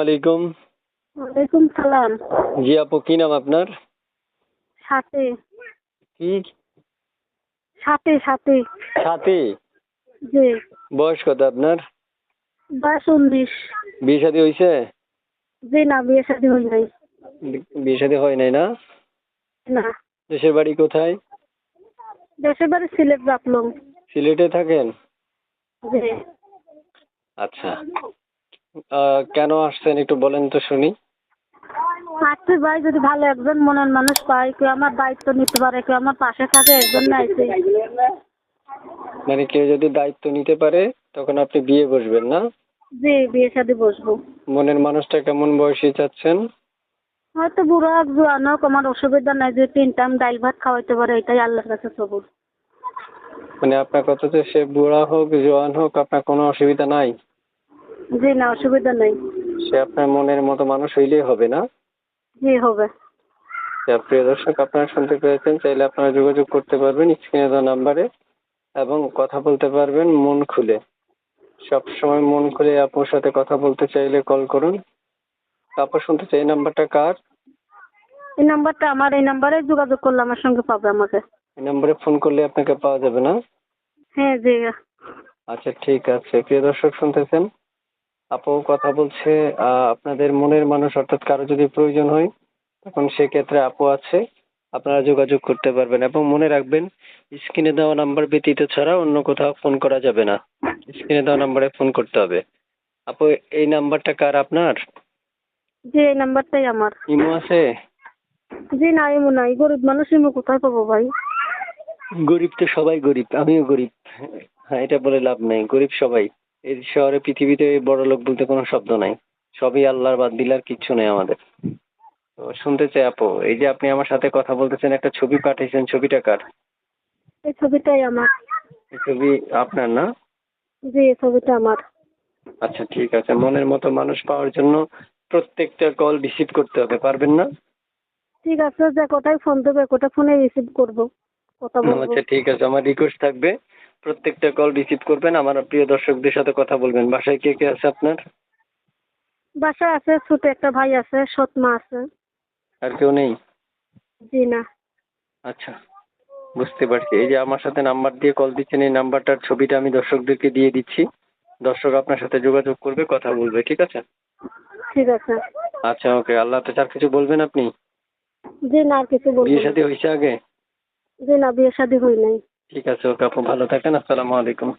আলাইকুম। ওয়ালাইকুম সালাম। জি আপু কি নাম আপনার? সাথে। কি? সাথে সাথে। সাথী? জি। বয়স কত আপনার? বয়স উনিশ। বিয়ে শাদী হয়েছে জি না বিয়ে শাদী হই নাই। বিয়ে শাদী হয় নাই না? না। দেশের বাড়ি কোথায়? দেশের বাড়ি সিলেট রাখলাম সিলেটে থাকেন? জি। আচ্ছা। কেন আসছেন একটু বলেন তো শুনি। আজকে ভাই যদি ভালো একজন মনের মানুষ পাই কেউ আমার দায়িত্ব নিতে পারে কেউ আমার পাশে থাকে একজন আইছে। মানে কেউ যদি দায়িত্ব নিতে পারে তখন আপনি বিয়ে বসবেন না? জি বিয়ে শাদী বসবো। মনের মানুষটা কেমন বয়সী চাচ্ছেন? হয়তো বুড়ো হোক জোয়ান হোক আমার অসুবিধা নাই যে তিন টাইম ডাইল ভাত খাওয়াইতে পারে এটাই আল্লাহর কাছে সবুর। মানে আপনার কথা কথাতে সে বুড়া হোক জোয়ান হোক আপনার কোনো অসুবিধা নাই? জি না অসুবিধা নেই। সে আপনার মনের মতো মানুষ হইলেই হবে না? জি হবে। প্রিয় দর্শক আপনারা শুনতে পেরেছেন চাইলে আপনারা যোগাযোগ করতে পারবেন স্ক্রিনে দেওয়া নাম্বারে এবং কথা বলতে পারবেন মন খুলে। সব সময় মন খুলে আপুর সাথে কথা বলতে চাইলে কল করুন। আপু শুনতে চাই এই নাম্বারটা কার? এই নাম্বারটা আমার এই নাম্বারে যোগাযোগ করলে আমার সঙ্গে পাবে আমাকে। এই নাম্বারে ফোন করলে আপনাকে পাওয়া যাবে না? হ্যাঁ জি। আচ্ছা ঠিক আছে। প্রিয় দর্শক শুনতেছেন আপু কথা বলছে আহ, আপনাদের মনের মানুষ অর্থাৎ কারও যদি প্রয়োজন হয় তখন সেক্ষেত্রে আপু আছে আপনারা যোগাযোগ করতে পারবেন। এবং মনে রাখবেন স্ক্রিনে দেওয়া নাম্বার ব্যতীত ছাড়া অন্য কোথাও ফোন করা যাবে না। স্ক্রিনে দেওয়া নাম্বারে ফোন করতে হবে। আপু এই নাম্বারটা কার আপনার? জি এই নাম্বারটাই আমার। ইমো আছে? জি না এমন নাই। গরিব মানুষ এমন কোথায় পাবো ভাই? গরিব তো সবাই গরিব আমিও গরিব। হ্যাঁ এটা বলে লাভ নেই গরিব সবাই। এই শহরে পৃথিবীতে বড় লোক বলতে কোনো শব্দ নাই। সবই আল্লাহর বাদ দিলে আর কিচ্ছু নেই আমাদের। তো শুনতে চাই আপু এই যে আপনি আমার সাথে কথা বলতেছেন একটা ছবি পাঠিয়েছেন ছবিটা কার? এই ছবিটাই আমার। এই ছবি আপনার না? জি এই ছবিটা আমার। আচ্ছা ঠিক আছে। মনের মতো মানুষ পাওয়ার জন্য প্রত্যেকটা কল রিসিভ করতে হবে পারবেন না? ঠিক আছে যে কোথায় ফোন দেবে কোটা ফোনে রিসিভ করব কথা বলব। আচ্ছা ঠিক আছে। আমার রিকোয়েস্ট থাকবে প্রত্যেকটা কল রিসিভ করবেন। আমার প্রিয় দর্শকদের সাথে কথা বলবেন। বাসায় কে কে আছে আপনার? বাসায় আছে ছোট একটা ভাই আছে সৎ মা আছে। আর কেউ নেই? জি না। আচ্ছা বুঝতে পারছি। এই যে আমার সাথে নাম্বার দিয়ে কল দিচ্ছেন এই নাম্বারটার ছবিটা আমি দর্শকদেরকে দিয়ে দিচ্ছি। দর্শক আপনার সাথে যোগাযোগ করবে কথা বলবে ঠিক আছে? ঠিক আছে। আচ্ছা ওকে। আল্লাহ আর কিছু বলবেন আপনি? জি না আর কিছু বলব বিয়ে। শাদী হয়েছে আগে? জি না বিয়ে শাদী হই নাই। ঠিক আছে ওকে আপু ভালো থাকেন আসসালামু আলাইকুম।